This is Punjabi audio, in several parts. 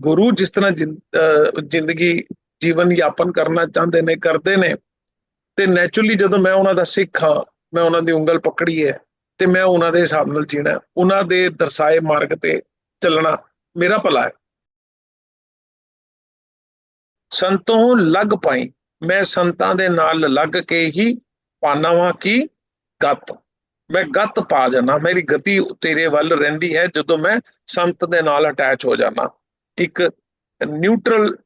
ਗੁਰੂ ਜਿਸ ਤਰ੍ਹਾਂ ਜਿੰਦ- ਜ਼ਿੰਦਗੀ ਜੀਵਨ ਯਾਪਨ ਕਰਨਾ ਚਾਹੁੰਦੇ ਨੇ, ਕਰਦੇ ਨੇ, ਤੇ ਨੇਚਰਲੀ ਜਦੋਂ ਮੈਂ ਉਹਨਾਂ ਦਾ ਸਿੱਖ ਹਾਂ, ਮੈਂ ਉਹਨਾਂ ਦੀ ਉਂਗਲ ਪਕੜੀ ਹੈ, ਤੇ ਮੈਂ ਉਹਨਾਂ ਦੇ ਹਿਸਾਬ ਨਾਲ ਜੀਣਾ, ਉਹਨਾਂ ਦੇ ਦਰਸਾਏ ਮਾਰਗ ਤੇ ਚੱਲਣਾ ਮੇਰਾ ਭਲਾ ਹੈ। ਸੰਤੋਂ ਲੱਗ ਪਾਈ, ਮੈਂ ਸੰਤਾਂ ਦੇ ਨਾਲ ਲੱਗ ਕੇ ਹੀ ਪਾਨਾਵਾਂ ਕੀ ਗਤ। ਮੈਂ ਗਤ ਪਾ ਜਾਣਾ ਮੇਰੀ ਗਤੀ ਤੇਰੇ ਵੱਲ ਰਹਿੰਦੀ ਹੈ, ਜਦੋਂ ਮੈਂ ਸੰਤ ਦੇ ਨਾਲ ਅਟੈਚ ਹੋ ਜਾਣਾ ਇੱਕ ਨਿਊਟਰਲ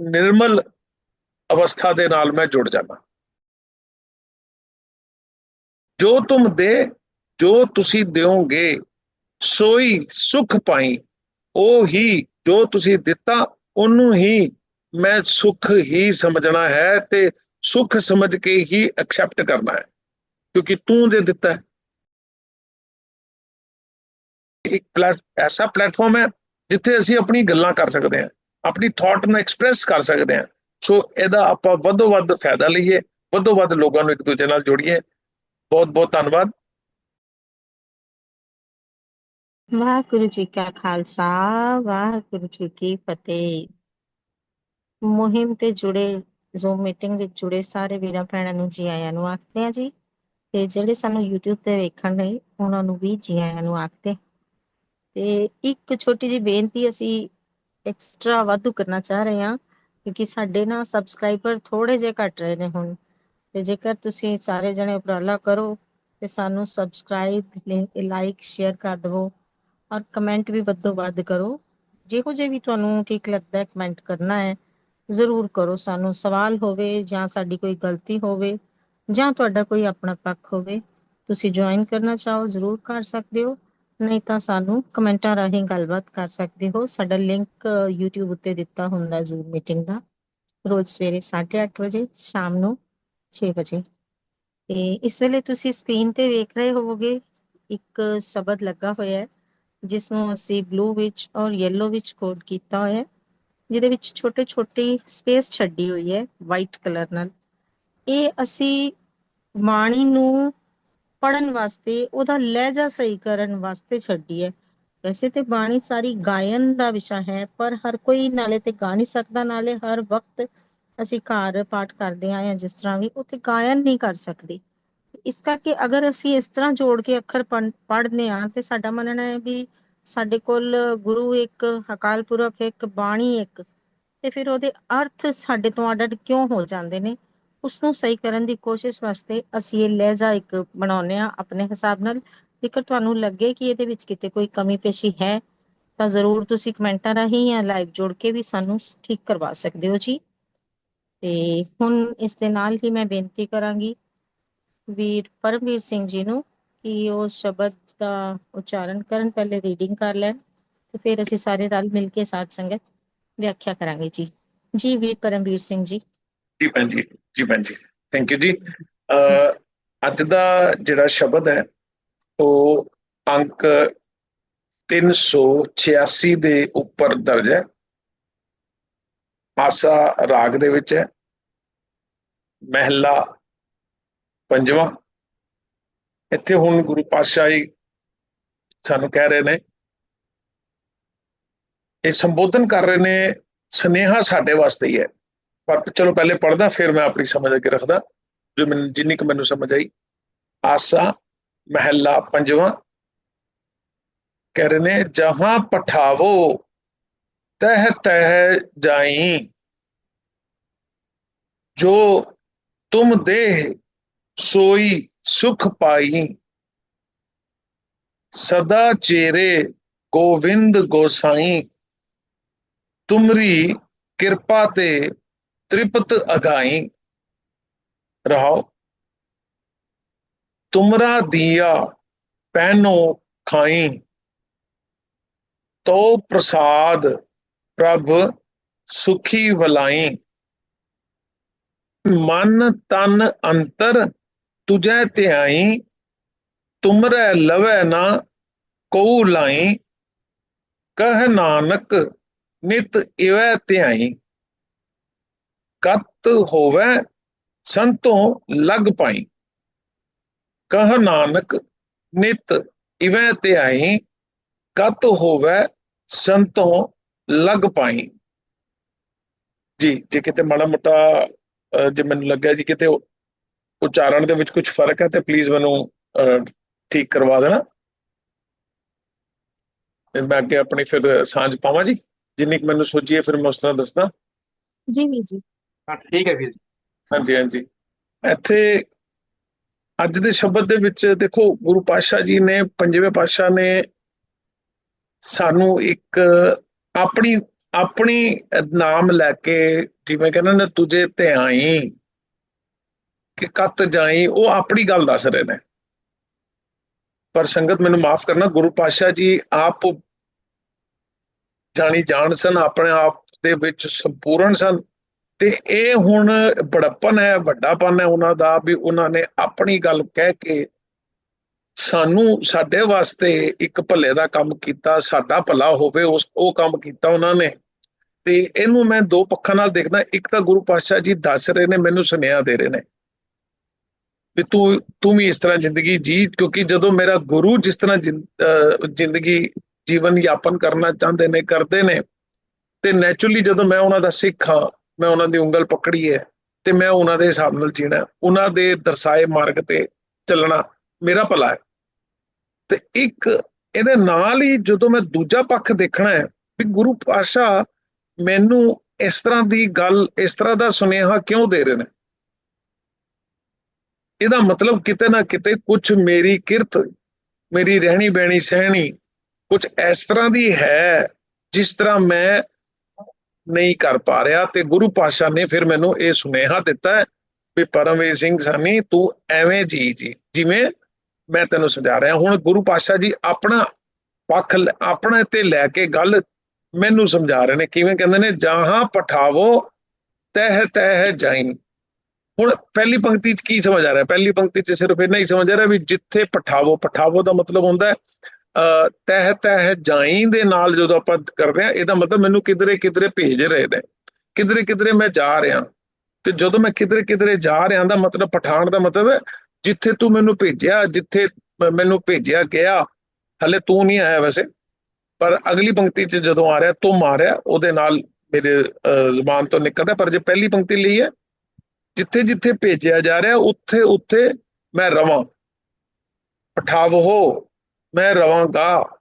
ਨਿਰਮਲ ਅਵਸਥਾ ਦੇ ਨਾਲ ਮੈਂ ਜੁੜ ਜਾਣਾ ਜੋ ਤੁਮ ਦੇ, ਜੋ ਤੁਸੀਂ ਦਿਓਗੇ, ਸੋਈ ਸੁਖ ਪਾਈ, ਉਹ ਹੀ ਜੋ ਤੁਸੀਂ ਦਿੱਤਾ, ਉਹਨੂੰ ਹੀ ਮੈਂ ਸੁਖ ਹੀ ਸਮਝਣਾ ਹੈ ਤੇ ਸੁਖ ਸਮਝ ਕੇ ਹੀ ਐਕਸੈਪਟ ਕਰਨਾ ਹੈ, ਕਿਉਂਕਿ ਤੂੰ ਦੇ ਦਿੱਤਾ ਹੈ। ਇੱਕ ਪਲੈਟ ਐਸਾ ਪਲੇਟਫਾਰਮ ਹੈ ਜਿੱਥੇ ਅਸੀਂ ਆਪਣੀ ਗੱਲਾਂ ਕਰ ਸਕਦੇ ਹਾਂ, ਆਪਣੀ ਥਾਟ ਨੂੰ ਐਕਸਪ੍ਰੈਸ ਕਰ ਸਕਦੇ ਹਾਂ। ਸੋ ਇਹਦਾ ਆਪਾਂ ਵੱਧੋ ਵੱਧ ਫਾਇਦਾ ਲਈਏ, ਵੱਧੋ ਵੱਧ ਲੋਕਾਂ ਨੂੰ ਇੱਕ ਦੂਜੇ ਨਾਲ ਜੋੜੀਏ। ਬਹੁਤ ਬਹੁਤ ਧੰਨਵਾਦ। ਵਾਹਿਗੁਰੂ ਜੀ ਕਾ ਖਾਲਸਾ, ਵਾਹਿਗੁਰੂ ਜੀ ਕੀ ਫਤਿਹ। ਮੁਹਿੰਮ ਤੇ ਜੁੜੇ ਜ਼ੂਮ ਮੀਟਿੰਗ ਵਿੱਚ ਜੁੜੇ ਸਾਰੇ ਵੀਰਾਂ ਭੈਣਾਂ ਨੂੰ ਜੀ ਆਇਆਂ ਨੂੰ ਆਖਦੇ ਆ ਜੀ। ਤੇ ਜਿਹੜੇ ਸਾਨੂੰ YouTube ਤੇ ਵੇਖਣ ਲਈ, ਉਹਨਾਂ ਨੂੰ ਵੀ ਜੀ ਆਇਆਂ ਨੂੰ ਆਖਦੇ ਤੇ ਇੱਕ ਛੋਟੀ ਜਿਹੀ ਬੇਨਤੀ ਅਸੀਂ ਐਕਸਟਰਾ ਵਾਧੂ ਕਰਨਾ ਚਾਹ ਰਹੇ ਹਾਂ, ਕਿਉਂਕਿ ਸਾਡੇ ਨਾ ਸਬਸਕ੍ਰਾਈਬਰ ਥੋੜੇ ਜਿਹੇ ਘਟ ਰਹੇ ਨੇ ਹੁਣ। ਤੇ ਜੇਕਰ ਤੁਸੀਂ ਸਾਰੇ ਜਣੇ ਉਪਰਾਲਾ ਕਰੋ, ਤੇ ਸਾਨੂੰ ਸਬਸਕ੍ਰਾਈਬ ਲਾਈਕ ਸ਼ੇਅਰ ਕਰ ਦਿਵੋ, ਔਰ ਕਮੈਂਟ ਵੀ ਵੱਧੋ ਵੱਧ ਕਰੋ। ਜਿਹੋ ਜਿਹੇ ਵੀ ਤੁਹਾਨੂੰ ਠੀਕ ਲੱਗਦਾ ਹੈ ਕਮੈਂਟ ਕਰਨਾ ਹੈ, ਜ਼ਰੂਰ ਕਰੋ। ਸਾਨੂੰ ਸਵਾਲ ਹੋਵੇ ਜਾਂ ਸਾਡੀ ਕੋਈ ਗਲਤੀ ਹੋਵੇ, ਜਾਂ ਤੁਹਾਡਾ ਕੋਈ ਆਪਣਾ ਪੱਖ ਹੋਵੇ, ਤੁਸੀਂ ਜੁਆਇਨ ਕਰਨਾ ਚਾਹੋ, ਜ਼ਰੂਰ ਕਰ ਸਕਦੇ ਹੋ। ਨਹੀਂ ਤਾਂ ਸਾਨੂੰ ਕਮੈਂਟਾਂ ਰਾਹੀਂ ਗੱਲਬਾਤ ਕਰ ਸਕਦੇ ਹੋ। ਸਾਡਾ ਲਿੰਕ YouTube ਉੱਤੇ ਦਿੱਤਾ ਹੁੰਦਾ ਜ਼ੂਮ ਮੀਟਿੰਗ ਦਾ। ਰੋਜ਼ ਸਵੇਰੇ 8:30 ਵਜੇ, ਸ਼ਾਮ ਨੂੰ 6 ਵਜੇ। ਤੇ ਇਸ ਵੇਲੇ ਤੁਸੀਂ ਸਕਰੀਨ ਤੇ ਵੇਖ ਰਹੇ ਹੋਵੋਗੇ, ਇੱਕ ਸ਼ਬਦ ਲੱਗਾ ਹੋਇਆ ਹੈ ਜਿਸ ਨੂੰ ਅਸੀਂ ਬਲੂ ਵਿੱਚ ਔਰ ਯੈਲੋ ਵਿੱਚ ਕੋਡ ਕੀਤਾ ਹੋਇਆ ਹੈ, ਜਿਹਦੇ ਵਿੱਚ ਛੋਟੇ ਛੋਟੇ ਸਪੇਸ ਛੱਡੀ ਹੋਈ ਹੈ ਵਾਈਟ ਕਲਰ ਨਾਲ। ਇਹ ਅਸੀਂ ਬਾਣੀ ਨੂੰ ਪੜਨ ਵਾਸਤੇ, ਉਹਦਾ ਲਹਿਜਾ ਸਹੀ ਕਰਨ ਵਾਸਤੇ ਛੱਡੀ ਹੈ। ਵੈਸੇ ਤੇ ਬਾਣੀ ਸਾਰੀ ਗਾਇਨ ਦਾ ਵਿਸ਼ਾ ਹੈ, ਪਰ ਹਰ ਕੋਈ ਨਾਲੇ ਤੇ ਗਾ ਨਹੀਂ ਸਕਦਾ। ਨਾਲੇ ਹਰ ਵਕਤ ਅਸੀਂ ਘਰ ਪਾਠ ਕਰਦੇ ਹਾਂ, ਜਿਸ ਤਰ੍ਹਾਂ ਵੀ ਉੱਥੇ ਗਾਇਨ ਨਹੀਂ ਕਰ ਸਕਦੇ। ਇਸ ਕਰਕੇ ਅਗਰ ਅਸੀਂ ਇਸ ਤਰ੍ਹਾਂ ਜੋੜ ਕੇ ਅੱਖਰ ਪੜ੍ਹਦੇ ਹਾਂ, ਤੇ ਸਾਡਾ ਮੰਨਣਾ ਹੈ ਵੀ ਸਾਡੇ ਕੋਲ ਗੁਰੂ ਇੱਕ, ਅਕਾਲ ਪੁਰਖ ਇੱਕ, ਬਾਣੀ ਇੱਕ, ਤੇ ਫਿਰ ਉਹਦੇ ਅਰਥ ਸਾਡੇ ਤੋਂ ਅੱਡ ਕਿਉਂ ਹੋ ਜਾਂਦੇ ਨੇ? ਉਸ ਨੂੰ ਸਹੀ ਕਰਨ ਦੀ ਕੋਸ਼ਿਸ਼ ਵਾਸਤੇ ਅਸੀਂ ਇਹ ਲਹਿਜਾ ਇੱਕ ਬਣਾਉਂਦੇ ਆ ਆਪਣੇ ਹਿਸਾਬ ਨਾਲ। ਜੇਕਰ ਤੁਹਾਨੂੰ ਲੱਗੇ ਕਿ ਇਹਦੇ ਵਿੱਚ ਕਿਤੇ ਕੋਈ ਕਮੀ ਪੇਸ਼ੀ ਹੈ, ਤਾਂ ਜ਼ਰੂਰ ਤੁਸੀਂ ਕਮੈਂਟਾਂ ਰਾਹੀਂ ਜਾਂ ਲਾਈਵ ਜੋੜ ਕੇ ਵੀ ਸਾਨੂੰ ਠੀਕ ਕਰਵਾ ਸਕਦੇ ਹੋ ਜੀ। ਤੇ ਹੁਣ ਇਸ ਦੇ ਨਾਲ ਹੀ ਮੈਂ ਬੇਨਤੀ ਕਰਾਂਗੀ ਵੀਰ ਪਰਮਵੀਰ ਸਿੰਘ ਜੀ ਨੂੰ ਕਿ ਉਹ ਸ਼ਬਦ ਦਾ ਉਚਾਰਨ ਕਰਨ, ਪਹਿਲੇ ਰੀਡਿੰਗ ਕਰ ਲੈਣ ਤੇ ਫਿਰ ਅਸੀਂ ਸਾਰੇ ਰਲ ਮਿਲ ਕੇ ਸਾਥ ਸੰਗਤ ਵਿਆਖਿਆ ਕਰਾਂਗੇ ਜੀ। ਜੀ ਵੀਰ ਪਰਮਵੀਰ ਸਿੰਘ ਜੀ। ਜੀ ਭੈਣ ਜੀ ਜੀ ਭੈਣ ਜੀ। ਥੈਂਕ ਯੂ ਜੀ। ਅਹ, ਅੱਜ ਦਾ ਜਿਹੜਾ ਸ਼ਬਦ ਹੈ, ਉਹ ਅੰਕ 386 ਦੇ ਉੱਪਰ ਦਰਜ ਹੈ। ਆਸਾ ਰਾਗ ਦੇ ਵਿੱਚ ਹੈ। ਮਹਿਲਾ ਪੰਜਵਾਂ। ਇੱਥੇ ਹੁਣ ਗੁਰੂ ਪਾਤਸ਼ਾਹ ਜੀ ਸਾਨੂੰ ਕਹਿ ਰਹੇ ਨੇ, ਇਹ ਸੰਬੋਧਨ ਕਰ ਰਹੇ ਨੇ, ਸਨੇਹਾ ਸਾਡੇ ਵਾਸਤੇ ਹੀ ਹੈ। ਪਰ ਚਲੋ ਪਹਿਲੇ ਪੜਦਾ ਫਿਰ ਮੈਂ ਆਪਣੀ ਸਮਝ ਅੱਗੇ ਰੱਖਦਾ। ਜੋ ਮੈਨੂੰ, ਜਿੰਨੀ ਕੁ ਮੈਨੂੰ ਸਮਝ ਆਈ। ਆਸਾ, ਮਹਿਲਾ ਪੰਜਵਾਂ। ਕਹਿ ਰਹੇ ਨੇ, ਜਹਾਂ ਪਠਾਵੋ, ਤਹ ਤਹ ਜਾਈ। ਜੋ ਤੁਮ ਦੇਹ, ਸੋਈ ਸੁਖ ਪਾਈ। ਸਦਾ ਚੇਰੇ ਗੋਵਿੰਦ ਗੋਸਾਈ। ਤੁਮਰੀ ਕਿਰਪਾ ਤੇ ਤ੍ਰਿਪਤ ਅਗਾਈ ਰਹਾਓ। ਤੁਮਰਾ ਦੀਆ ਪਹਿਨੋ ਖਾਈ। ਤੋ ਪ੍ਰਸਾਦ ਪ੍ਰਭ ਸੁਖੀ ਵਲਾਈ। ਮਨ ਤਨ ਅੰਤਰ ਤੁਜੈ ਧਿਆਈ। ਤੁਮਰੈ ਲਵੈ ਨਾ ਕਉ ਲਾਈ। ਕਹ ਨਾਨਕ ਨਿਤ ਇਵੈ ਧਿਆਈ। ਕਤ ਹੋਵੇ ਸੰਤੋਂ ਲਗ ਪਾਈ। ਕਹ ਨਾਨਕ, ਨਿਤ ਇਵੈ ਧਿਆਈ ਕਤ ਹੋਵੇ ਸੰਤੋਂ ਲੱਗ ਪਾਈ। ਜੀ, ਜੇ ਕਿਤੇ ਮਾੜਾ ਮੋਟਾ ਜੇ ਮੈਨੂੰ ਲੱਗਿਆ ਜੀ ਕਿਤੇ ਉਚਾਰਨ ਦੇ ਵਿੱਚ ਕੁਝ ਫ਼ਰਕ ਹੈ, ਤੇ ਪਲੀਜ਼ ਮੈਨੂੰ ਠੀਕ ਕਰਵਾ ਦੇਣਾ। ਮੈਂ ਅੱਗੇ ਆਪਣੀ ਫਿਰ ਸਾਂਝ ਪਾਵਾਂ ਜੀ। ਜਿੰਨੀ ਕੁ ਮੈਨੂੰ ਸੋਚੀਏ ਫਿਰ ਮੈਂ ਉਸ ਤਰ੍ਹਾਂ ਦੱਸਦਾ। ਜੀ ਜੀ। ਹਾਂ ਠੀਕ ਹੈ ਵੀਰ ਜੀ। ਹਾਂਜੀ ਹਾਂਜੀ। ਇੱਥੇ ਅੱਜ ਦੇ ਸ਼ਬਦ ਦੇ ਵਿੱਚ ਦੇਖੋ ਗੁਰੂ ਪਾਤਸ਼ਾਹ ਜੀ ਨੇ ਪੰਜਵੇਂ ਪਾਤਸ਼ਾਹ ਨੇ ਸਾਨੂੰ ਇੱਕ ਆਪਣੀ ਆਪਣੀ ਨਾਮ ਲੈ ਕੇ ਜਿਵੇਂ ਕਹਿੰਦੇ ਨੇ ਤੁਝੇ ਧਿਆਈ ਕਿ ਕੱਤ ਜਾਈ ਉਹ ਆਪਣੀ ਗੱਲ ਦੱਸ ਰਹੇ ਨੇ। ਪਰ ਸੰਗਤ ਮੈਨੂੰ ਮਾਫ ਕਰਨਾ ਗੁਰੂ ਪਾਤਸ਼ਾਹ ਜੀ ਆਪ ਜਾਣੀ ਜਾਣ ਸਨ ਆਪਣੇ ਆਪ ਦੇ ਵਿੱਚ ਸੰਪੂਰਨ ਸਨ। ਤੇ ਇਹ ਹੁਣ ਬੜਪਨ ਹੈ, ਵੱਡਾਪਨ ਹੈ ਉਹਨਾਂ ਦਾ ਵੀ ਉਹਨਾਂ ਨੇ ਆਪਣੀ ਗੱਲ ਕਹਿ ਕੇ ਸਾਨੂੰ ਸਾਡੇ ਵਾਸਤੇ ਇੱਕ ਭਲੇ ਦਾ ਕੰਮ ਕੀਤਾ, ਸਾਡਾ ਭਲਾ ਹੋਵੇ ਉਸ, ਉਹ ਕੰਮ ਕੀਤਾ ਉਹਨਾਂ ਨੇ। ਤੇ ਇਹਨੂੰ ਮੈਂ ਦੋ ਪੱਖਾਂ ਨਾਲ ਦੇਖਦਾ, ਇੱਕ ਤਾਂ ਗੁਰੂ ਪਾਤਸ਼ਾਹ ਜੀ ਦੱਸ ਰਹੇ ਨੇ, ਮੈਨੂੰ ਸੁਨੇਹਾ ਦੇ ਰਹੇ ਨੇ। ਵੀ ਤੂੰ ਤੂੰ ਵੀ ਇਸ ਤਰ੍ਹਾਂ ਜ਼ਿੰਦਗੀ ਜੀ, ਕਿਉਂਕਿ ਜਦੋਂ ਮੇਰਾ ਗੁਰੂ ਜਿਸ ਤਰ੍ਹਾਂ ਜ਼ਿੰ- ਅਹ ਜ਼ਿੰਦਗੀ ਜੀਵਨ ਯਾਪਨ ਕਰਨਾ ਚਾਹੁੰਦੇ ਨੇ, ਕਰਦੇ ਨੇ, ਤੇ ਨੇਚਰਲੀ ਜਦੋਂ ਮੈਂ ਉਹਨਾਂ ਦਾ ਸਿੱਖ ਹਾਂ ਮੈਂ ਉਹਨਾਂ ਦੀ ਉਂਗਲ ਪਕੜੀ ਹੈ ਤੇ ਮੈਂ ਉਹਨਾਂ ਦੇ ਹਿਸਾਬ ਨਾਲ ਜੀਣਾ, ਉਹਨਾਂ ਦੇ ਦਰਸਾਏ ਮਾਰਗ ਤੇ ਚੱਲਣਾ ਮੇਰਾ ਭਲਾ ਹੈ। ਤੇ ਇੱਕ ਇਹਦੇ ਨਾਲ ਹੀ ਜਦੋਂ ਮੈਂ ਦੂਜਾ ਪੱਖ ਦੇਖਣਾ ਹੈ ਵੀ ਗੁਰੂ ਪਾਸ਼ਾ ਮੈਨੂੰ ਇਸ ਤਰ੍ਹਾਂ ਦੀ ਗੱਲ, ਇਸ ਤਰ੍ਹਾਂ ਦਾ ਸੁਨੇਹਾ ਕਿਉਂ ਦੇ ਰਹੇ ਨੇ? ਇਹਦਾ ਮਤਲਬ ਕਿਤੇ ਨਾ ਕਿਤੇ ਕੁਝ ਮੇਰੀ ਕਿਰਤ, ਮੇਰੀ ਰਹਿਣੀ ਬਹਿਣੀ ਸਹਿਣੀ ਕੁਝ ਇਸ ਤਰ੍ਹਾਂ ਦੀ ਹੈ ਜਿਸ ਤਰ੍ਹਾਂ ਮੈਂ ਨਹੀਂ ਕਰ ਪਾ ਰਿਹਾ ਤੇ ਗੁਰੂ ਪਾਸ਼ਾ ਨੇ ਫਿਰ ਮੈਨੂੰ ਇਹ ਸੁਨੇਹਾ ਦਿੱਤਾ ਵੀ ਪਰਮਵੀਰ ਸਿੰਘ ਸਾਨੀ ਤੂੰ ਐਵੇਂ ਜੀ ਜੀ, ਜਿਵੇਂ ਮੈਂ ਤੈਨੂੰ ਸਮਝਾ ਰਿਹਾ। ਹੁਣ ਗੁਰੂ ਪਾਸ਼ਾ ਜੀ ਆਪਣਾ ਪੱਖ ਲ- ਆਪਣੇ ਤੇ ਲੈ ਕੇ ਗੱਲ ਮੈਨੂੰ ਸਮਝਾ ਰਹੇ ਨੇ। ਕਿਵੇਂ ਕਹਿੰਦੇ ਨੇ, ਜਹਾਂ ਪਠਾਵੋ, ਤਹਿ ਤਹਿ ਜਾਈਨ ਹੁਣ ਪਹਿਲੀ ਪੰਕਤੀ ਚ ਕੀ ਸਮਝ ਆ ਰਿਹਾ? ਪਹਿਲੀ ਪੰਕਤੀ ਚ ਸਿਰਫ ਇੰਨਾ ਹੀ ਸਮਝ ਆ ਰਿਹਾ ਵੀ ਜਿੱਥੇ ਪਠਾਵੋ ਪਠਾਵੋ ਦਾ ਮਤਲਬ ਹੁੰਦਾ ਹੈ ਤਹਿ ਤਹਿ ਜਾਈ ਦੇ ਨਾਲ ਜਦੋਂ ਆਪਾਂ ਕਰਦੇ ਆ ਇਹਦਾ ਮਤਲਬ ਮੈਨੂੰ ਕਿਧਰੇ ਕਿਧਰੇ ਭੇਜ ਰਹੇ ਨੇ। ਕਿਧਰੇ ਕਿਧਰੇ ਮੈਂ ਜਾ ਰਿਹਾ। ਤੇ ਜਦੋਂ ਮੈਂ ਕਿਧਰੇ ਕਿਧਰੇ ਜਾ ਰਿਹਾ ਦਾ ਮਤਲਬ ਪਠਾਨ ਦਾ ਮਤਲਬ ਹੈ ਜਿੱਥੇ ਤੂੰ ਮੈਨੂੰ ਭੇਜਿਆ ਜਿੱਥੇ ਮੈਨੂੰ ਭੇਜਿਆ ਗਿਆ ਹਲੇ ਤੂੰ ਨਹੀਂ ਆਇਆ ਵੈਸੇ। ਪਰ ਅਗਲੀ ਪੰਕਤੀ ਚ ਜਦੋਂ ਆ ਰਿਹਾ ਤੂੰ ਮਾਰਿਆ ਉਹਦੇ ਨਾਲ ਮੇਰੇ ਅਹ, ਜ਼ੁਬਾਨ ਤੋਂ ਨਿਕਲਦਾ। ਪਰ ਜੇ ਪਹਿਲੀ ਪੰਕਤੀ ਲਈ ਹੈ ਜਿੱਥੇ ਜਿੱਥੇ ਭੇਜਿਆ ਜਾ ਰਿਹਾ ਉੱਥੇ ਉੱਥੇ ਮੈਂ ਰਵਾਂ। ਪਠਾਵੋ। ਮੈਂ ਰਵਾਂਗਾ।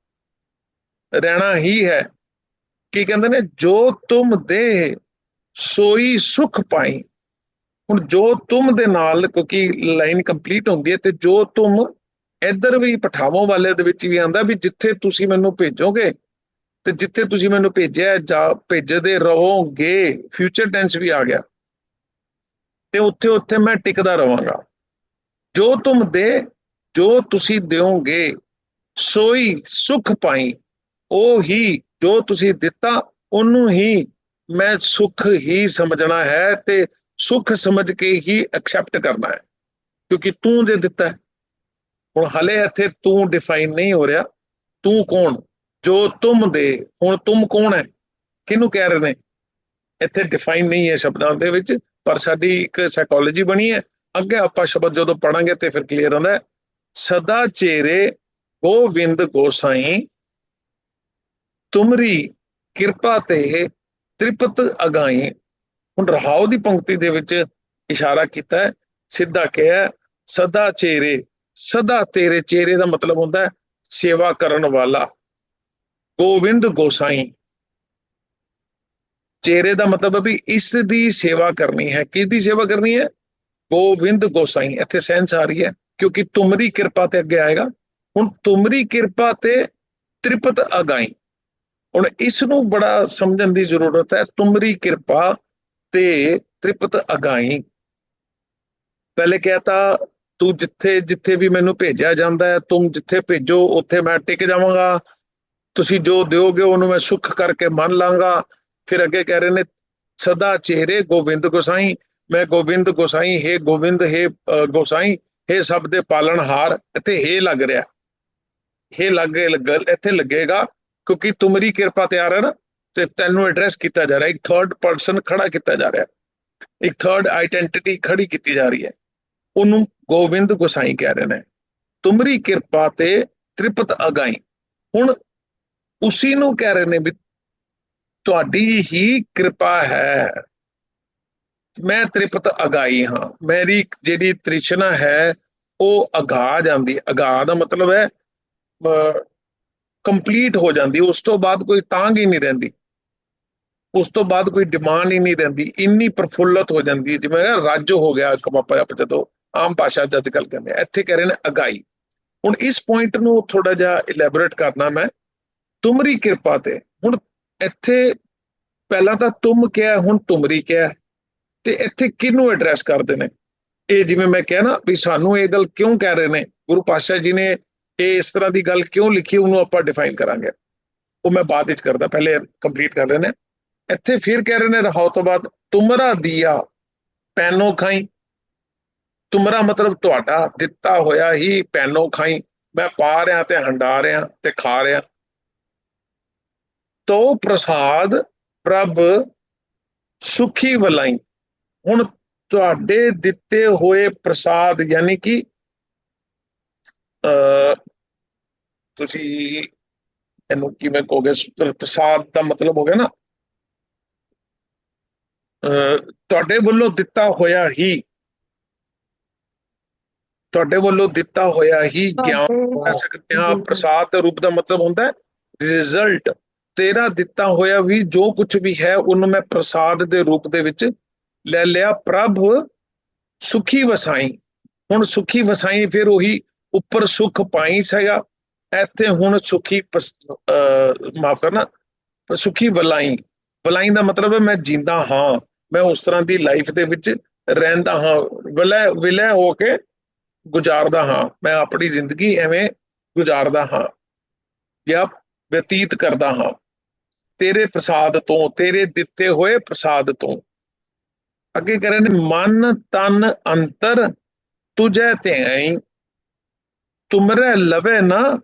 ਰਹਿਣਾ ਹੀ ਹੈ। ਕੀ ਕਹਿੰਦੇ ਨੇ? ਜੋ ਤੁਮ ਦੇ ਸੋਈ ਸੁਖ ਪਾਈ। ਹੁਣ ਜੋ ਤੁਮ ਦੇ ਨਾਲ, ਕਿਉਂਕਿ ਲਾਈਨ ਕੰਪਲੀਟ ਹੁੰਦੀ ਹੈ, ਤੇ ਜੋ ਤੁਮ ਇੱਧਰ ਵੀ ਪਠਾਵੋਂ ਵਾਲੇ ਦੇ ਵਿੱਚ ਵੀ ਆਂਦਾ ਵੀ ਜਿੱਥੇ ਤੁਸੀਂ ਮੈਨੂੰ ਭੇਜੋਗੇ, ਤੇ ਜਿੱਥੇ ਤੁਸੀਂ ਮੈਨੂੰ ਭੇਜਿਆ ਜਾ ਭੇਜਦੇ ਰਹੋਗੇ। ਫਿਊਚਰ ਟੈਂਸ ਵੀ ਆ ਗਿਆ। ਤੇ ਉੱਥੇ ਉੱਥੇ ਮੈਂ ਟਿਕਦਾ ਰਵਾਂਗਾ। ਜੋ ਤੁਮ ਦੇ, ਜੋ ਤੁਸੀਂ ਦਿਓਗੇ। ਸੋਈ ਸੁਖ ਪਾਈ। ਉਹ ਹੀ ਜੋ ਤੁਸੀਂ ਦਿੱਤਾ, ਉਹਨੂੰ ਹੀ ਮੈਂ ਸੁਖ ਹੀ ਸਮਝਣਾ ਹੈ ਤੇ ਸੁਖ ਸਮਝ ਕੇ ਹੀ ਐਕਸੈਪਟ ਕਰਨਾ ਹੈ। ਕਿਉਂਕਿ ਤੂੰ ਦੇ ਦਿੱਤਾ ਹੁਣ ਹਲੇ ਇੱਥੇ ਤੂੰ ਡਿਫਾਈਨ ਨਹੀਂ ਹੋ ਰਿਹਾ। ਤੂੰ ਕੌਣ? ਜੋ ਤੁਮ ਦੇ, ਹੁਣ ਤੁਮ ਕੌਣ ਹੈ? ਕਿਹਨੂੰ ਕਹਿ ਰਹੇ ਨੇ? ਇੱਥੇ ਡਿਫਾਈਨ ਨਹੀਂ ਹੈ ਸ਼ਬਦਾਂ ਦੇ ਵਿੱਚ, ਪਰ ਸਾਡੀ ਇੱਕ ਸਾਈਕੋਲੋਜੀ ਬਣੀ ਹੈ। ਅੱਗੇ ਆਪਾਂ ਸ਼ਬਦ ਜਦੋਂ ਪੜਾਂਗੇ ਤੇ ਫਿਰ ਕਲੀਅਰ ਹੁੰਦਾ ਸਦਾ ਚੇਰੇ ਗੋਬਿੰਦ ਗੋਸਾਈ, ਤੁਮਰੀ ਕਿਰਪਾ ਤੇ ਤ੍ਰਿਪਤ ਅਗਾਈ। ਹੁਣ ਰਹਾਉ ਦੀ ਪੰਕਤੀ ਦੇ ਵਿੱਚ ਇਸ਼ਾਰਾ ਕੀਤਾ ਹੈ, ਸਿੱਧਾ ਕਿਹਾ ਸਦਾ ਚੇਰੇ, ਸਦਾ ਤੇਰੇ ਚਿਹਰੇ ਦਾ ਮਤਲਬ ਹੁੰਦਾ ਹੈ, ਸੇਵਾ ਕਰਨ ਵਾਲਾ। ਗੋਬਿੰਦ ਗੋਸਾਈ ਚਿਹਰੇ ਦਾ ਮਤਲਬ ਹੈ ਵੀ ਇਸ ਦੀ ਸੇਵਾ ਕਰਨੀ ਹੈ। ਕਿਸ ਦੀ ਸੇਵਾ ਕਰਨੀ ਹੈ? ਗੋਵਿੰਦ ਗੋਸਾਈ। ਇੱਥੇ ਸੈਂਸ ਆ ਰਹੀ ਹੈ, ਕਿਉਂਕਿ ਤੁਮਰੀ ਕਿਰਪਾ ਤੇ ਅੱਗੇ ਆਏਗਾ। ਹੁਣ ਤੁਮਰੀ ਕਿਰਪਾ ਤੇ ਤ੍ਰਿਪਤ ਅਗਾਈ ਹੁਣ ਇਸ ਨੂੰ ਬੜਾ ਸਮਝਣ ਦੀ ਜ਼ਰੂਰਤ ਹੈ, ਤੁਮਰੀ ਕਿਰਪਾ ਤੇ ਤ੍ਰਿਪਤ ਅਗਾਈ ਪਹਿਲੇ ਕਹਤਾ ਤੂੰ ਜਿੱਥੇ ਜਿੱਥੇ ਵੀ ਮੈਨੂੰ ਭੇਜਿਆ ਜਾਂਦਾ ਹੈ, ਤੁਮ ਜਿੱਥੇ ਭੇਜੋ, ਉੱਥੇ ਮੈਂ ਟਿਕ ਜਾਵਾਂਗਾ। ਤੁਸੀਂ ਜੋ ਦਿਓਗੇ, ਉਹਨੂੰ ਮੈਂ ਸੁੱਖ ਕਰਕੇ ਮੰਨ ਲਾਂਗਾ। ਫਿਰ ਅੱਗੇ ਕਹਿ ਰਹੇ ਨੇ, ਸਦਾ ਚਿਹਰੇ ਗੋਬਿੰਦ ਗੋਸਾਈ। ਮੈਂ ਗੋਬਿੰਦ ਗੋਸਾਈ, ਹੈ ਗੋਬਿੰਦ, ਹੈ ਗੋਸਾਈ, ਹੈ ਸਭ ਦੇ ਪਾਲਣਹਾਰ ਇੱਥੇ ਹੈ ਲੱਗ ਰਿਹਾ। ਹੈ ਲੱਗੇ ਲੱਗ- ਇੱਥੇ ਲੱਗੇਗਾ, ਕਿਉਂਕਿ ਤੁਮਰੀ ਕਿਰਪਾ ਤੇ ਆ ਰਿਹਾ ਨਾ ਤੇ ਤੈਨੂੰ ਐਡਰੈਸ ਕੀਤਾ ਜਾ ਰਿਹਾ, ਇੱਕ ਥਰਡ ਪਰਸਨ ਖੜਾ ਕੀਤਾ ਜਾ ਰਿਹਾ। ਇੱਕ ਥਰਡ ਆਇਡੈਂਟੀਟੀ ਖੜੀ ਕੀਤੀ ਜਾ ਰਹੀ ਹੈ। ਉਹਨੂੰ ਗੋਬਿੰਦ ਗੁਸਾਈ ਕਹਿ ਰਹੇ ਨੇ ਤੁਮਰੀ ਕਿਰਪਾ ਤੇ ਤ੍ਰਿਪਤ ਅਗਾਈ ਹੁਣ ਉਸੀ ਨੂੰ ਕਹਿ ਰਹੇ ਨੇ ਵੀ ਤੁਹਾਡੀ ਹੀ ਕਿਰਪਾ ਹੈ। ਮੈਂ ਤ੍ਰਿਪਤ ਅਗਾਈ ਹਾਂ। ਮੇਰੀ ਜਿਹੜੀ ਤ੍ਰਿਸ਼ਨਾ ਹੈ, ਉਹ ਅਗਾ ਜਾਂਦੀ ਅਗਾ ਦਾ ਮਤਲਬ ਹੈ ਕੰਪਲੀਟ ਹੋ ਜਾਂਦੀ, ਉਸ ਤੋਂ ਬਾਅਦ ਕੋਈ ਤਾਂਗ ਹੀ ਨਹੀਂ ਰਹਿੰਦੀ। ਉਸ ਤੋਂ ਬਾਅਦ ਕੋਈ ਡਿਮਾਂਡ ਹੀ ਨਹੀਂ ਰਹਿੰਦੀ, ਇੰਨੀ ਪ੍ਰਫੁੱਲਤ ਹੋ ਜਾਂਦੀ ਹੈ, ਜਿਵੇਂ ਰੱਜ ਹੋ ਗਿਆ ਕਮਾਪਰ ਆਪ ਜਦੋਂ ਆਮ ਭਾਸ਼ਾ ਚ ਅੱਜ ਕੱਲ ਆ, ਇੱਥੇ ਕਹਿ ਰਹੇ ਨੇ ਅਗਾਈ। ਹੁਣ ਇਸ ਪੁਆਇੰਟ ਨੂੰ ਥੋੜਾ ਜਿਹਾ ਇਲੈਬੋਰੇਟ ਕਰਨਾ ਮੈਂ। ਤੁਮਰੀ ਕਿਰਪਾ ਤੇ, ਹੁਣ ਇੱਥੇ ਪਹਿਲਾਂ ਤਾਂ ਤੁਮ ਕਿਹਾ, ਹੁਣ ਤੁਮਰੀ ਕਿਹਾ। ਤੇ ਇੱਥੇ ਕਿਹਨੂੰ ਐਡਰੈਸ ਕਰਦੇ ਨੇ? ਇਹ ਜਿਵੇਂ ਮੈਂ ਕਿਹਾ ਨਾ, ਵੀ ਸਾਨੂੰ ਇਹ ਗੱਲ ਕਿਉਂ ਕਹਿ ਰਹੇ ਨੇ? ਗੁਰੂ ਪਾਤਸ਼ਾਹ ਜੀ ਨੇ ਇਹ ਇਸ ਤਰ੍ਹਾਂ ਦੀ ਗੱਲ ਕਿਉਂ ਲਿਖੀ, ਉਹਨੂੰ ਆਪਾਂ ਡਿਫਾਈਨ ਕਰਾਂਗੇ। ਉਹ ਮੈਂ ਬਾਅਦ ਵਿੱਚ ਕਰਦਾ, ਪਹਿਲੇ ਕੰਪਲੀਟ ਕਰ ਰਹੇ ਇੱਥੇ ਫਿਰ ਕਹਿ ਰਹੇ ਨੇ ਰਹਾਉ ਤੋਂ ਬਾਅਦ, ਤੁਮਰਾ ਦੀਆ, ਪੈਨੋ ਖਾਈ। ਤੁਮਰਾ ਮਤਲਬ ਤੁਹਾਡਾ, ਦਿੱਤਾ ਹੋਇਆ ਹੀ ਪੈਨੋ ਖਾਈ। ਮੈਂ ਪਾ ਰਿਆਂ ਤੇ ਹੰਡਾ ਰਿਆਂ ਤੇ ਖਾ ਰਿਆਂ ਤੋ ਪ੍ਰਸਾਦ ਪ੍ਰਭ ਸੁਖੀ ਵਲਾਈ। ਹੁਣ ਤੁਹਾਡੇ ਦਿੱਤੇ ਹੋਏ ਪ੍ਰਸਾਦ, ਯਾਨੀ ਕਿ ਤੁਸੀਂ ਇਹਨੂੰ ਕਿਵੇਂ ਕਹੋਗੇ? ਪ੍ਰਸਾਦ ਦਾ ਮਤਲਬ ਹੋ ਗਿਆ ਨਾ? ਤੁਹਾਡੇ ਵੱਲੋਂ ਦਿੱਤਾ ਹੋਇਆ ਹੀ ਤੁਹਾਡੇ ਵੱਲੋਂ ਦਿੱਤਾ ਹੋਇਆ ਹੀ ਗਿਆਨ ਕਹਿ ਸਕਦੇ ਹਾਂ। ਪ੍ਰਸਾਦ ਦੇ ਰੂਪ ਦਾ ਮਤਲਬ ਹੁੰਦਾ ਹੈ। ਰਿਜ਼ਲਟ ਤੇਰਾ ਦਿੱਤਾ ਹੋਇਆ ਵੀ ਜੋ ਕੁਝ ਵੀ ਹੈ ਉਹਨੂੰ ਮੈਂ ਪ੍ਰਸਾਦ ਦੇ ਰੂਪ ਦੇ ਵਿੱਚ ਲੈ ਲਿਆ। ਪ੍ਰਭ ਸੁਖੀ ਵਸਾਈ। ਹੁਣ ਸੁਖੀ ਵਸਾਈ ਫਿਰ ਉਹੀ ਉੱਪਰ ਸੁਖ ਪਾਈ ਸਗਾ, ਇੱਥੇ ਹੁਣ ਸੁਖੀ ਮਾਫ ਕਰਨਾ, ਸੁਖੀ ਵਲਾਈ ਵਲਾਈ ਦਾ ਮਤਲਬ ਹੈ ਮੈਂ ਜਿੰਦਾ ਹਾਂ, ਮੈਂ ਉਸ ਤਰ੍ਹਾਂ ਦੀ ਲਾਈਫ ਦੇ ਵਿੱਚ ਰਹਿੰਦਾ ਹਾਂ, ਵਿਲੈ ਵਿਲੈ ਹੋ ਕੇ ਗੁਜ਼ਾਰਦਾ ਹਾਂ। ਮੈਂ ਆਪਣੀ ਜ਼ਿੰਦਗੀ ਐਵੇਂ ਗੁਜ਼ਾਰਦਾ ਹਾਂ, ਜਾਂ ਬਤੀਤ ਕਰਦਾ ਹਾਂ। ਤੇਰੇ ਪ੍ਰਸਾਦ ਤੋਂ, ਤੇਰੇ ਦਿੱਤੇ ਹੋਏ ਪ੍ਰਸਾਦ ਤੋਂ। ਅੱਗੇ ਕਰੇ ਨੇ, ਮਨ ਤਨ ਅੰਤਰ ਤੁਝੇ ਧਿਆਈ ਤੁਮਰੇ ਲਵੇ ਨਾ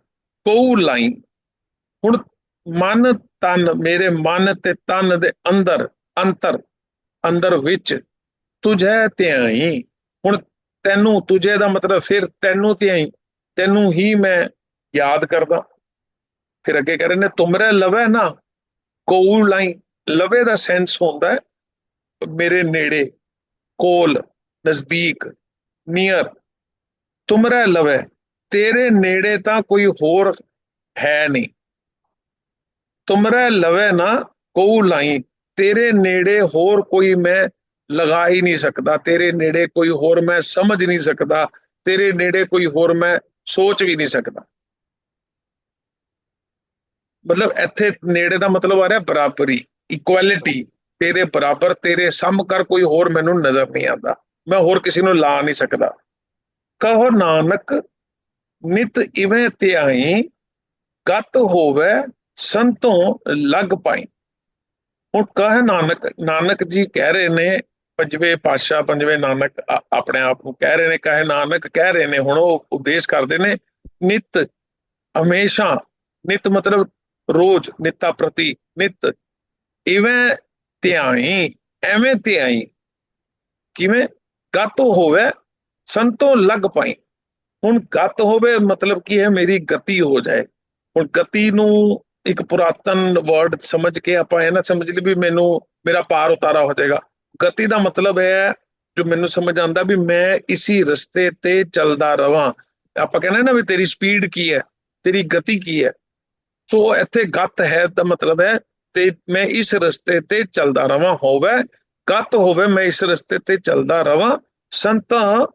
ਕੋ ਲਾਈ। ਹੁਣ ਮਨ ਤਨ, ਮੇਰੇ ਮਨ ਤੇ ਤਨ ਦੇ ਅੰਦਰ, ਅੰਤਰ, ਅੰਦਰ ਵਿੱਚ ਤੁਝੇ ਧਿਆਈ। ਹੁਣ ਤੈਨੂੰ, ਤੁਝੇ ਦਾ ਮਤਲਬ ਫਿਰ ਤੈਨੂੰ ਧਿਆਈ। ਤੈਨੂੰ ਹੀ ਮੈਂ ਯਾਦ ਕਰਦਾ। ਫਿਰ ਅੱਗੇ ਕਹ ਰਹੇ ਨੇ, ਤੁਮਰੇ ਲਵੇ ਨਾ ਕੋਲ ਲਾਈ। ਲਵੇ ਦਾ ਸੈਂਸ ਹੁੰਦਾ ਮੇਰੇ ਨੇੜੇ, ਕੋਲ, ਨਜ਼ਦੀਕ, ਨੀਅਰ। ਤੁਮਰੇ ਲਵੇ। ਤੇਰੇ ਨੇੜੇ ਤਾਂ ਕੋਈ ਹੋਰ ਹੈ ਨਹੀਂ। ਤੁਮਰੇ ਲਵੇ ਨਾ ਕੋਲ ਲਾਈ ਤੇਰੇ ਨੇੜੇ ਹੋਰ ਕੋਈ ਮੈਂ ਲਗਾ ਹੀ ਨਹੀਂ ਸਕਦਾ, ਤੇਰੇ ਨੇੜੇ ਕੋਈ ਹੋਰ ਮੈਂ ਸਮਝ ਨਹੀਂ ਸਕਦਾ, ਤੇਰੇ ਨੇੜੇ ਕੋਈ ਹੋਰ ਮੈਂ ਸੋਚ ਵੀ ਨਹੀਂ ਸਕਦਾ। ਮਤਲਬ ਇੱਥੇ ਨੇੜੇ ਦਾ ਮਤਲਬ ਆ ਰਿਹਾ ਬਰਾਬਰੀ ਇਕੁਐਲਿਟੀ ਤੇਰੇ ਬਰਾਬਰ, ਤੇਰੇ ਸਮ ਕਰ ਕੋਈ ਹੋਰ ਮੈਨੂੰ ਨਜ਼ਰ ਨਹੀਂ ਆਉਂਦਾ, ਮੈਂ ਹੋਰ ਕਿਸੇ ਨੂੰ ਲਾ ਨਹੀਂ ਸਕਦਾ। ਕਹੋ ਨਾਨਕ ਨਿਤ ਇਵੇਂ ਧਿਆਈ, ਗਤ ਹੋਵੇ, ਸੰਤੋਂ ਲੱਗ ਪਾਈ। ਹੁਣ ਕਹ ਨਾਨਕ ਨਾਨਕ ਜੀ ਕਹਿ ਰਹੇ ਨੇ, ਪੰਜਵੇਂ ਪਾਤਸ਼ਾਹ, ਪੰਜਵੇਂ ਨਾਨਕ ਆਪਣੇ ਆਪ ਨੂੰ ਕਹਿ ਰਹੇ ਨੇ, ਕਹੇ ਨਾਨਕ ਕਹਿ ਰਹੇ ਨੇ, ਹੁਣ ਉਹ ਉਪਦੇਸ਼ ਕਰਦੇ ਨੇ, ਨਿਤ ਹਮੇਸ਼ਾ, ਨਿਤ ਮਤਲਬ ਰੋਜ਼, ਨਿਤਾ ਪ੍ਰਤੀ ਨਿਤ ਇਵੇਂ ਧਿਆਈ, ਐਵੇਂ ਧਿਆਈ। ਕਿਵੇਂ? ਗਤ ਹੋਵੇ, ਸੰਤੋਂ ਲੱਗ ਪਾਈ। ਹੁਣ ਗਤ ਹੋਵੇ, ਮਤਲਬ ਕੀ ਹੈ, ਮੇਰੀ ਗਤੀ ਹੋ ਜਾਏ। ਹੁਣ ਗਤੀ ਨੂੰ ਇੱਕ ਪੁਰਾਤਨ ਵਰਡ ਸਮਝ ਕੇ ਆਪਾਂ ਇਹ ਨਾ ਸਮਝ ਲਈ ਵੀ ਮੈਨੂੰ, ਮੇਰਾ ਪਾਰ ਉਤਾਰਾ ਹੋ ਜਾਏਗਾ। ਗਤੀ ਦਾ ਮਤਲਬ ਹੈ, ਜੋ ਮੈਨੂੰ ਸਮਝ ਆਂਦਾ ਵੀ ਮੈਂ ਇਸੇ ਰਸਤੇ ਤੇ ਚੱਲਦਾ ਰਵਾਂ। ਆਪਾਂ ਕਹਿੰਦੇ ਨਾ ਵੀ ਤੇਰੀ ਸਪੀਡ ਕੀ ਹੈ, ਤੇਰੀ ਗਤੀ ਕੀ ਹੈ। ਸੋ ਇੱਥੇ ਗਤ ਹੈ ਦਾ ਮਤਲਬ ਹੈ, ਤੇ ਮੈਂ ਇਸ ਰਸਤੇ ਤੇ ਚੱਲਦਾ ਰਵਾਂ, ਹੋਵੇ, ਗਤ ਹੋਵੇ, ਮੈਂ ਇਸ ਰਸਤੇ ਤੇ ਚੱਲਦਾ ਰਵਾਂ, ਸੰਤਾਂ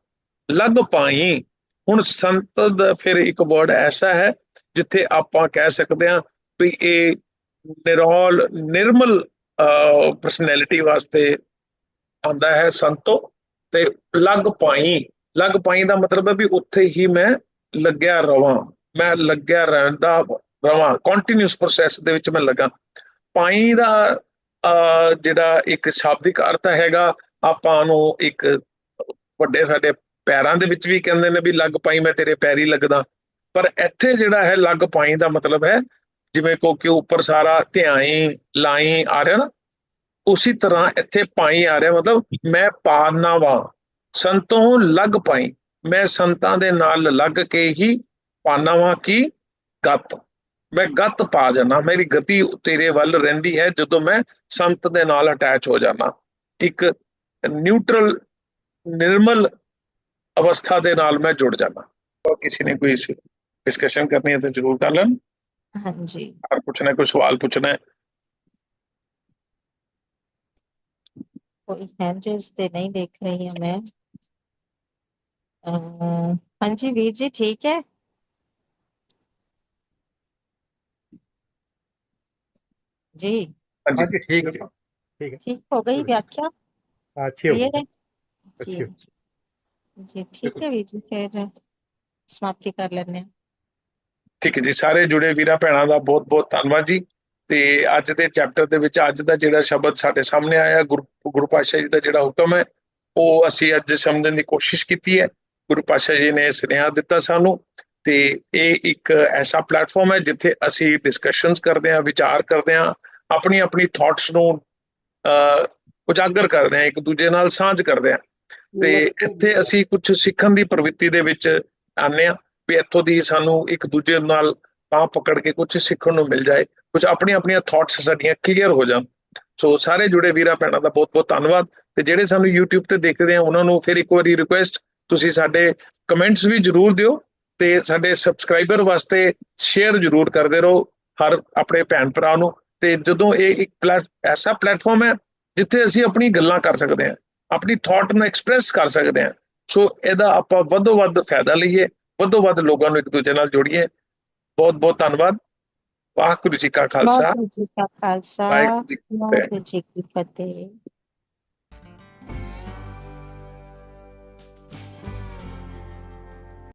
ਲੱਗ ਪਾਈ। ਹੁਣ ਸੰਤ ਦਾ ਫਿਰ ਇੱਕ ਵਰਡ ਐਸਾ ਹੈ, ਜਿੱਥੇ ਆਪਾਂ ਕਹਿ ਸਕਦੇ ਹਾਂ ਵੀ ਇਹ ਨਿਰੋਲ, ਨਿਰਮਲ ਪਰਸਨੈਲਿਟੀ ਵਾਸਤੇ ਆਉਂਦਾ ਹੈ ਸੰਤੋ, ਤੇ ਲੱਗ ਪਾਈ। ਲੱਗ ਪਾਈ ਦਾ ਮਤਲਬ ਹੈ ਵੀ ਉੱਥੇ ਹੀ ਮੈਂ ਲੱਗਿਆ ਰਵਾਂ, ਮੈਂ ਲੱਗਿਆ ਰਹਿੰਦਾ ਰਵਾਂ ਕੰਟੀਨਿਊਸ ਪ੍ਰੋਸੈਸ ਦੇ ਵਿੱਚ ਮੈਂ ਲੱਗਾ। ਪਾਈ ਦਾ ਜਿਹੜਾ ਇੱਕ ਸ਼ਾਬਦਿਕ ਅਰਥ ਹੈਗਾ, ਆਪਾਂ ਨੂੰ ਇੱਕ ਵੱਡੇ ਸਾਡੇ ਪੈਰਾਂ ਦੇ ਵਿੱਚ ਵੀ ਕਹਿੰਦੇ ਨੇ ਵੀ ਲੱਗ ਪਾਈ, ਮੈਂ ਤੇਰੇ ਪੈਰੀ ਲੱਗਦਾ। ਪਰ ਇੱਥੇ ਜਿਹੜਾ ਹੈ ਲੱਗ ਪਾਈ ਦਾ ਮਤਲਬ ਹੈ, ਜਿਵੇਂ ਕੋ ਕਿ ਉੱਪਰ ਸਾਰਾ ਧਿਆਈ, ਲਾਈ ਆ ਰਿਹਾ ਨਾ, ਉਸੇ ਤਰ੍ਹਾਂ ਇੱਥੇ ਪਾਈ ਆ ਰਿਹਾ, ਮਤਲਬ ਮੈਂ ਪਾਣਾ ਵਾ। ਸੰਤੋਂ ਲੱਗ ਪਾਈ, ਮੈਂ ਸੰਤਾਂ ਦੇ ਨਾਲ ਲੱਗ ਕੇ ਹੀ ਪਾਣਾ ਵਾ ਕੀ ਗੱਤ। ਮੈਂ ਗੱਤ ਪਾ ਜਾਣਾ ਮੇਰੀ ਗਤੀ ਤੇਰੇ ਵੱਲ ਰਹਿੰਦੀ ਹੈ, ਜਦੋਂ ਮੈਂ ਸੰਤ ਦੇ ਨਾਲ ਅਟੈਚ ਹੋ ਜਾਣਾ ਇੱਕ ਨਿਊਟਰਲ ਨਿਰਮਲ ਅਵਸਥਾ ਦੇ ਨਾਲ ਮੈਂ ਜੁੜ ਜਾਣਾ ਕਿਸੇ ਨੇ ਕੋਈ ਡਿਸਕਸ਼ਨ ਕਰਨੀ ਹੈ ਤਾਂ ਜ਼ਰੂਰ ਕਰ ਲੈਣ ਹਾਂਜੀ और पूछना है कोई सवाल पूछना है कोई हैंड रेज ते नहीं देख रही हूँ मैं अह, हाँ जी वीर जी ठीक है जी हाँ जी हाँ जी ठीक है ठीक हो गई व्याख्या अच्छी हो क्लियर है अच्छी ਜੀ, ਠੀਕ ਹੈ ਜੀ, ਫਿਰ ਸਮਾਪਤੀ ਕਰ ਲੈਂਦੇ ਹਾਂ। ਠੀਕ ਹੈ ਜੀ, ਸਾਰੇ ਜੁੜੇ ਵੀਰਾਂ ਭੈਣਾਂ ਦਾ ਬਹੁਤ ਬਹੁਤ ਧੰਨਵਾਦ ਜੀ। ਤੇ ਅੱਜ ਦੇ ਚੈਪਟਰ ਦੇ ਵਿੱਚ ਅੱਜ ਦਾ ਜਿਹੜਾ ਸ਼ਬਦ ਸਾਡੇ ਸਾਹਮਣੇ ਆਇਆ, ਗੁਰੂ ਗੁਰੂ ਪਾਤਸ਼ਾਹ ਜੀ ਦਾ ਜਿਹੜਾ ਹੁਕਮ ਹੈ, ਉਹ ਅਸੀਂ ਅੱਜ ਸਮਝਣ ਦੀ ਕੋਸ਼ਿਸ਼ ਕੀਤੀ ਹੈ। ਗੁਰੂ ਪਾਤਸ਼ਾਹ ਜੀ ਨੇ ਸੁਨੇਹਾ ਦਿੱਤਾ ਸਾਨੂੰ ਤੇ ਇਹ ਇੱਕ ਐਸਾ ਪਲੇਟਫਾਰਮ ਹੈ ਜਿੱਥੇ ਅਸੀਂ ਡਿਸਕਸ਼ਨਸ ਕਰਦੇ ਹਾਂ, ਵਿਚਾਰ ਕਰਦੇ ਹਾਂ, ਆਪਣੀ ਆਪਣੀ ਥਾਟਸ ਨੂੰ ਉਜਾਗਰ ਕਰਦੇ ਹਾਂ, ਇੱਕ ਦੂਜੇ ਨਾਲ ਸਾਂਝ ਕਰਦੇ ਹਾਂ। ਤੇ ਇੱਥੇ ਅਸੀਂ ਕੁਝ ਸਿੱਖਣ ਦੀ ਪ੍ਰਵਿਰਤੀ ਦੇ ਵਿੱਚ ਆਨੇ ਆ ਵੀ ਇੱਥੋਂ ਦੀ ਸਾਨੂੰ ਇੱਕ ਦੂਜੇ ਨਾਲ ਬਾਂਹ ਪਕੜ ਕੇ ਕੁਝ ਸਿੱਖਣ ਨੂੰ ਮਿਲ ਜਾਏ ਕੁਝ ਆਪਣੀਆਂ ਆਪਣੀਆਂ ਥਾਟਸ ਸਾਡੀਆਂ ਕਲੀਅਰ ਹੋ ਜਾਣ। ਸੋ ਸਾਰੇ ਜੁੜੇ ਵੀਰਾਂ ਭੈਣਾਂ ਦਾ ਬਹੁਤ ਬਹੁਤ ਧੰਨਵਾਦ ਤੇ ਜਿਹੜੇ ਸਾਨੂੰ YouTube ਤੇ ਦੇਖਦੇ ਆ ਉਹਨਾਂ ਨੂੰ ਫਿਰ ਇੱਕ ਵਾਰੀ ਰਿਕੁਐਸਟ ਤੁਸੀਂ ਸਾਡੇ ਕਮੈਂਟਸ ਵੀ ਜਰੂਰ ਦਿਓ ਤੇ ਸਾਡੇ ਸਬਸਕ੍ਰਾਈਬਰ ਵਾਸਤੇ ਸ਼ੇਅਰ ਜਰੂਰ ਕਰਦੇ ਰਹੋ ਹਰ ਆਪਣੇ ਭੈਣ ਭਰਾ ਨੂੰ ਤੇ ਜਦੋਂ ਇਹ ਇੱਕ ਐਸਾ ਪਲੇਟਫਾਰਮ ਹੈ ਜਿੱਥੇ ਅਸੀਂ ਆਪਣੀ ਗੱਲਾਂ ਕਰ ਸਕਦੇ ਹਾਂ। ਆਪਣੀ ਥਾਟ ਨੂੰ ਐਕਸਪ੍ਰੈਸ ਕਰ ਸਕਦੇ ਹਾਂ। ਸੋ ਇਹਦਾ ਆਪਾਂ ਵੱਧੋ ਵੱਧ ਫਾਇਦਾ ਲਈਏ ਵੱਧੋ ਵੱਧ ਲੋਕਾਂ ਨੂੰ ਇੱਕ ਦੂਜੇ ਨਾਲ ਜੋੜੀਏ। ਬਹੁਤ ਬਹੁਤ ਧੰਨਵਾਦ। ਵਾਹਿਗੁਰੂ ਜੀ ਕਾ ਖਾਲਸਾ। ਵਾਹਿਗੁਰੂ ਜੀ ਕਾ ਫਤਿਹ।